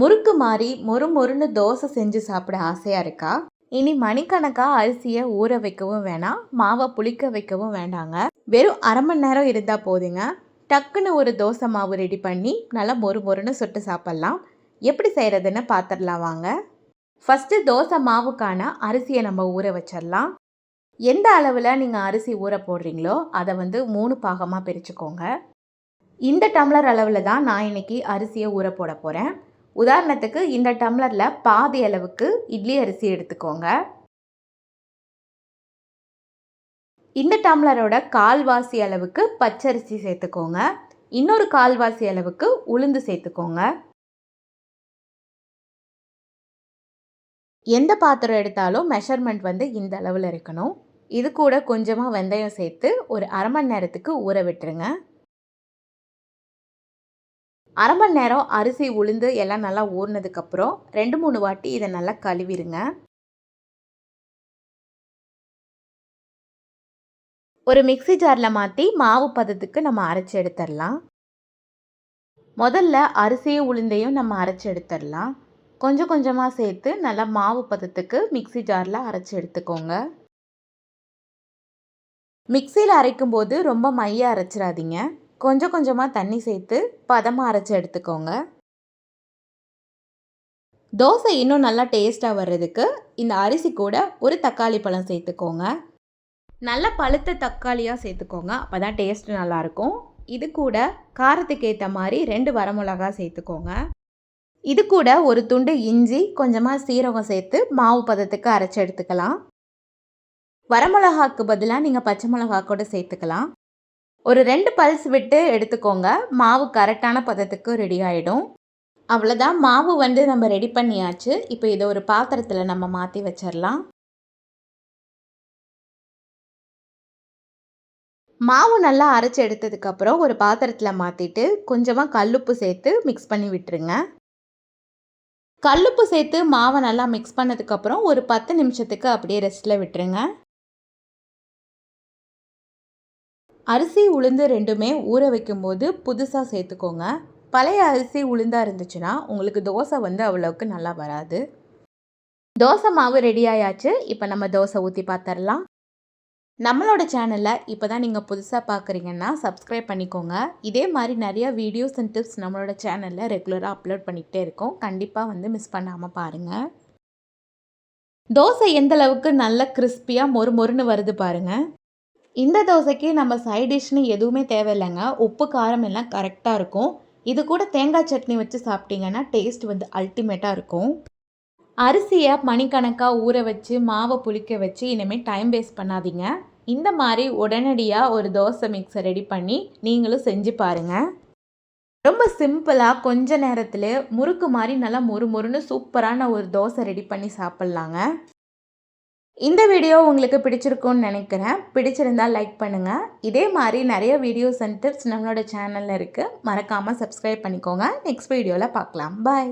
முறுக்கு மாதிரி மொறு மொறுன்னு தோசை செஞ்சு சாப்பிட ஆசையாக இருக்கா? இனி மணிக்கணக்காக அரிசியை ஊற வைக்கவும் வேணாம் மாவை புளிக்க வைக்கவும் வேண்டாங்க. வெறும் அரை மணி நேரம் இருந்தால் போதுங்க. டக்குன்னு ஒரு தோசை மாவு ரெடி பண்ணி நல்லா மொறு மொறுன்னு சுட்டு சாப்பிட்லாம். எப்படி செய்கிறதுன்னு பார்த்துடலாம் வாங்க. ஃபஸ்ட்டு தோசை மாவுக்கான அரிசியை நம்ம ஊற வச்சிடலாம். எந்த அளவில் நீங்கள் அரிசி ஊற போடுறீங்களோ அதை வந்து மூணு பாகமாக பிரிச்சுக்கோங்க. இந்த டம்ளர் அளவில் தான் நான் இன்னைக்கு அரிசியை ஊற போட போகிறேன் உதாரணத்துக்கு இந்த டம்ளரில் பாதி அளவுக்கு இட்லி அரிசி எடுத்துக்கோங்க. இந்த டம்ளரோட கால்வாசி அளவுக்கு பச்சரிசி சேர்த்துக்கோங்க. இன்னொரு கால்வாசி அளவுக்கு உளுந்து சேர்த்துக்கோங்க. எந்த பாத்திரம் எடுத்தாலும் மெஷர்மெண்ட் வந்து இந்த அளவில் இருக்கணும். இது கூட கொஞ்சமாக வெந்தயம் சேர்த்து ஒரு அரை மணி நேரத்துக்கு ஊற விட்டுருங்க. அரை மணி நேரம் அரிசி உளுந்து எல்லாம் நல்லா ஊறினதுக்கப்புறம் ரெண்டு மூணு வாட்டி இதை நல்லா கழுவிடுங்க. ஒரு மிக்சி ஜாரில் மாற்றி மாவு பதத்துக்கு நம்ம அரைச்சி எடுத்துடலாம். முதல்ல அரிசியும் உளுந்தையும் நம்ம அரைச்சி எடுத்துடலாம். கொஞ்சம் கொஞ்சமாக சேர்த்து நல்லா மாவு பதத்துக்கு மிக்சி ஜாரில் அரைச்சி எடுத்துக்கோங்க. மிக்சியில் அரைக்கும்போது ரொம்ப மையாக அரைச்சிடாதீங்க. கொஞ்சம் கொஞ்சமாக தண்ணி சேர்த்து பதமாக அரைச்சி எடுத்துக்கோங்க. தோசை இன்னும் நல்லா டேஸ்ட்டாக வர்றதுக்கு இந்த அரிசி கூட ஒரு தக்காளி பழம் சேர்த்துக்கோங்க. நல்ல பழுத்த தக்காளியாக சேர்த்துக்கோங்க அப்போ தான் டேஸ்ட் நல்லாயிருக்கும் இது கூட காரத்துக்கு ஏற்ற மாதிரி ரெண்டு வரமிளகா சேர்த்துக்கோங்க. இது கூட ஒரு துண்டு இஞ்சி கொஞ்சமாக சீரகம் சேர்த்து மாவு பதத்துக்கு அரைச்சி எடுத்துக்கலாம். வரமிளகாக்கு பதிலாக நீங்கள் பச்சை மிளகா கூட சேர்த்துக்கலாம். ஒரு ரெண்டு பல்ஸ் விட்டு எடுத்துக்கோங்க. மாவு கரெக்டான பதத்துக்கு ரெடி ஆகிடும் அவ்வளோதான் மாவு வந்து நம்ம ரெடி பண்ணியாச்சு. இப்போ இதை ஒரு பாத்திரத்தில் நம்ம மாற்றி வச்சிடலாம் மாவு நல்லா அரைச்சி எடுத்ததுக்கப்புறம் ஒரு பாத்திரத்தில் மாற்றிட்டு கொஞ்சமாக கல்லுப்பு சேர்த்து மிக்ஸ் பண்ணி விட்டுருங்க. கல்லுப்பு சேர்த்து மாவை நல்லா மிக்ஸ் பண்ணதுக்கப்புறம் ஒரு பத்து நிமிஷத்துக்கு அப்படியே ரெஸ்ட்டில் விட்டுருங்க. அரிசி உளுந்து ரெண்டுமே ஊற வைக்கும்போது புதுசாக சேர்த்துக்கோங்க. பழைய அரிசி உளுந்தாக இருந்துச்சுன்னா உங்களுக்கு தோசை வந்து அவ்வளோவுக்கு நல்லா வராது. தோசை மாவு ரெடி ஆயாச்சு. இப்போ நம்ம தோசை ஊற்றி பார்த்துடலாம் நம்மளோட சேனலில் இப்போ தான் நீங்கள் புதுசாக பார்க்குறீங்கன்னா சப்ஸ்கிரைப் பண்ணிக்கோங்க. இதே மாதிரி நிறையா வீடியோஸ் அண்ட் டிப்ஸ் நம்மளோட சேனலில் ரெகுலராக அப்லோட் பண்ணிக்கிட்டே இருக்கோம். கண்டிப்பாக வந்து மிஸ் பண்ணாமல் பாருங்கள் தோசை எந்தளவுக்கு நல்ல கிறிஸ்பியாக மொறு மொறுன்னு வருது பாருங்கள் இந்த தோசைக்கு நம்ம சைட் டிஷ்னு எதுவுமே தேவையில்லைங்க. உப்பு காரம் எல்லாம் கரெக்டாக இருக்கும். இது கூட தேங்காய் சட்னி வச்சு சாப்பிட்டீங்கன்னா டேஸ்ட் வந்து அல்டிமேட்டாக இருக்கும். அரிசியை மணிக்கணக்காக ஊற வச்சு மாவை புளிக்க வச்சு இனிமேல் டைம் வேஸ்ட் பண்ணாதீங்க. இந்த மாதிரி உடனடியாக ஒரு தோசை மிக்ஸை ரெடி பண்ணி நீங்களும் செஞ்சு பாருங்கள் ரொம்ப சிம்பிளாக கொஞ்ச நேரத்தில் முறுக்கு மாதிரி நல்லா மொறு மொறுன்னு சூப்பரான ஒரு தோசை ரெடி பண்ணி சாப்பிட்லாங்க. இந்த வீடியோ உங்களுக்கு பிடிச்சிருக்கும்னு நினைக்கிறேன். பிடிச்சிருந்தால் லைக் பண்ணுங்கள் இதே மாதிரி நிறைய வீடியோஸ் அண்ட் டிப்ஸ் நம்மளோட சேனலில் இருக்குது மறக்காமல் சப்ஸ்கிரைப் பண்ணிக்கோங்க. நெக்ஸ்ட் வீடியோவில் பார்க்கலாம். பாய்